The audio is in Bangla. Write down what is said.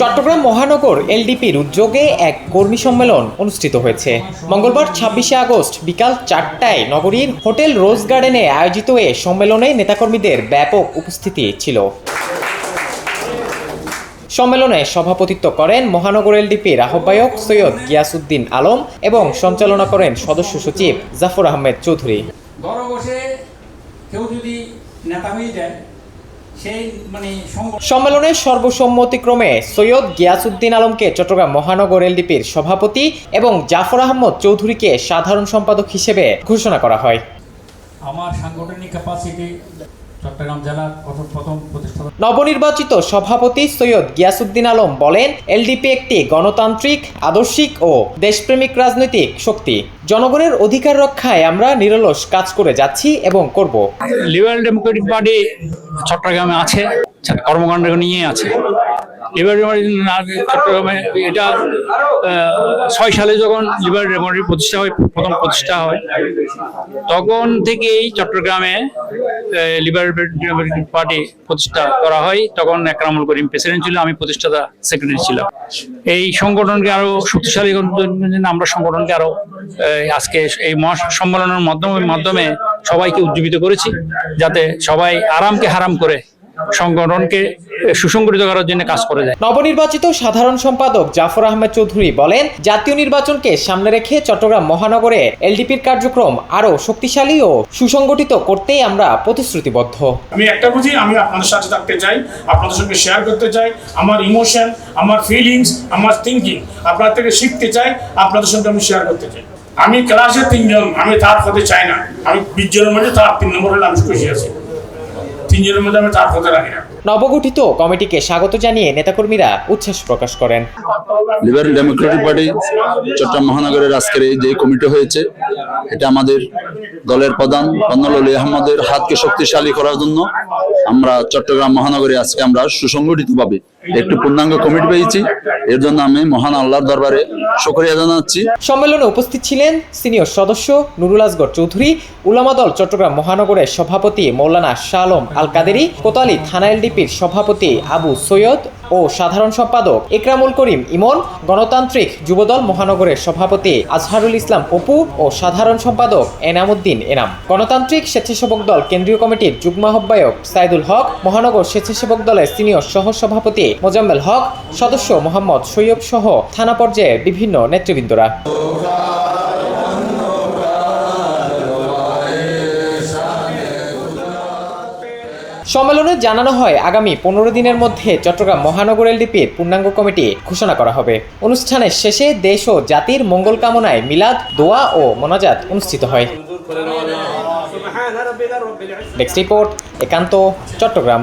চট্টগ্রাম মহানগর এলডিপির উদ্যোগে এক কর্মী সম্মেলন অনুষ্ঠিত হয়েছে। মঙ্গলবার ছাব্বিশে আগস্ট বিকাল চারটায় নগরীর হোটেল রোজ গার্ডেনে আয়োজিত এ সম্মেলনে নেতাকর্মীদের ব্যাপক উপস্থিতি ছিল। সম্মেলনে সভাপতিত্ব করেন মহানগর এলডিপির আহ্বায়ক সৈয়দ গিয়াসউদ্দিন আলম এবং সঞ্চালনা করেন সদস্য সচিব জাফর আহমেদ চৌধুরী। বসে কেউ যদি নেতা হয়ে যায় সম্মেলনে সর্বসম্মতিক্রমে সৈয়দ গিয়াসউদ্দিন আলমকে চট্টগ্রাম মহানগর এলডিপির সভাপতি এবং জাফর আহমদ চৌধুরীকে সাধারণ সম্পাদক হিসেবে ঘোষণা করা হয়। আমার সাংগঠনিক ক্যাপাসিটি চট্টগ্রাম জেলার প্রথম প্রথম প্রতিষ্ঠা নবনির্বাচিত সভাপতি সৈয়দ গিয়াসউদ্দিন আলম বলেন এলডিপি একটি গণতান্ত্রিক আদর্শিক ও দেশপ্রেমিক রাজনৈতিক শক্তি। জনগণের অধিকার রক্ষায় আমরা নিরলস কাজ করে যাচ্ছি এবং করব। লিবারেল ডেমোক্রেটিক পার্টি চট্টগ্রামে আছে কর্মকাণ্ড নিয়ে আছে। লিবারেল চট্টগ্রামে এটা ছয় সালে যখন লিবারেল ডেমোক্রেটিক প্রতিষ্ঠা হয় প্রথম প্রতিষ্ঠা হয় তখন থেকেই চট্টগ্রামে লিবারেল পার্টি প্রতিষ্ঠা করা হয়, তখন একরামুল করিম প্রেসিডেন্ট ছিল, আমি প্রতিষ্ঠাতা সেক্রেটারি ছিলাম। এই সংগঠনকে আরও শক্তিশালী জন্য আমরা সংগঠনকে আরও আজকে এই মহা সম্মেলনের মাধ্যমে মাধ্যমে সবাইকে উজ্জীবিত করেছি, যাতে সবাই আরামকে হারাম করে সংগঠনকে সুসংগঠিত করার জন্য কাজ করে যায়। নবনির্বাচিত সাধারণ সম্পাদক জাফর আহমেদ চৌধুরী বলেন জাতীয় নির্বাচনকে সামনে রেখে চট্টগ্রাম মহানগরে এলডিপির কার্যক্রম আরও শক্তিশালী ও সুসংগঠিত করতেই আমরা প্রতিশ্রুতিবদ্ধ। আমি একটা বুঝি আমি আপনাদের সাথে থাকতে চাই আপনাদের সঙ্গে শেয়ার করতে চাই আমার ইমোশন আমার ফিলিংস আমার থিঙ্কিং আপনার থেকে শিখতে চাই আপনাদের সঙ্গে আমি শেয়ার করতে চাই। আমি ক্লাসে তিনজন আমি তার হতে চাই না। আমি বিশ জনের মধ্যে তার তিন নম্বর হলে আমি খুশি আছি। তিনজনের মধ্যে আমি তার হতে রাখি না। নবগঠিত কমিটিকে স্বাগত জানিয়ে নেতাকর্মীরা উচ্ছ্বাস প্রকাশ করেন। লিবারেল ডেমোক্রেটিক পার্টি চট্টগ্রাম মহানগরের আজকের এই যে কমিটি হয়েছে, এটা আমাদের দলের প্রধান কর্নল আলী আহমদের হাতকে শক্তিশালী করার জন্য আমরা চট্টগ্রাম মহানগরে আজকে আমরা সুসংগঠিতভাবে একটি পূর্ণাঙ্গ কমিটি পেয়েছি। এর জন্য আমি মহান আল্লাহর দরবারে শুকরিয়া জানাচ্ছি। সম্মেলনে উপস্থিত ছিলেন সিনিয়র সদস্য নুরুল আসগর চৌধুরী, উলামা দল চট্টগ্রাম মহানগরের সভাপতি মৌলানা শালম আল কাদেরি কোতালি থানা এলডিপির সভাপতি আবু সৈয়দ ও সাধারণ সম্পাদক একরামুল করিম ইমন, গণতান্ত্রিক যুবদল মহানগরের সভাপতি আজহারুল ইসলাম অপু ও সাধারণ সম্পাদক এনামুদ্দিন এনাম। গণতান্ত্রিক স্বেচ্ছাসেবক দল কেন্দ্রীয় কমিটির যুগ্ম আহ্বায়ক সাইদুল হক, মহানগর স্বেচ্ছাসেবক দলের সিনিয়র সহ সভাপতি মোজাম্মেল হক, সদস্য মোহাম্মদ সৈয়ব সহ থানা পর্যায়ে বিভিন্ন নেতৃবৃন্দরা। সম্মেলনে জানানো হয় আগামী পনেরো দিনের মধ্যে চট্টগ্রাম মহানগর এলডিপির পূর্ণাঙ্গ কমিটি ঘোষণা করা হবে। অনুষ্ঠানের শেষে দেশ ও জাতির মঙ্গল কামনায় মিলাদ দোয়া ও মোনাজাত অনুষ্ঠিত হয়। ডেস্ক রিপোর্ট একান্ত চট্টগ্রাম।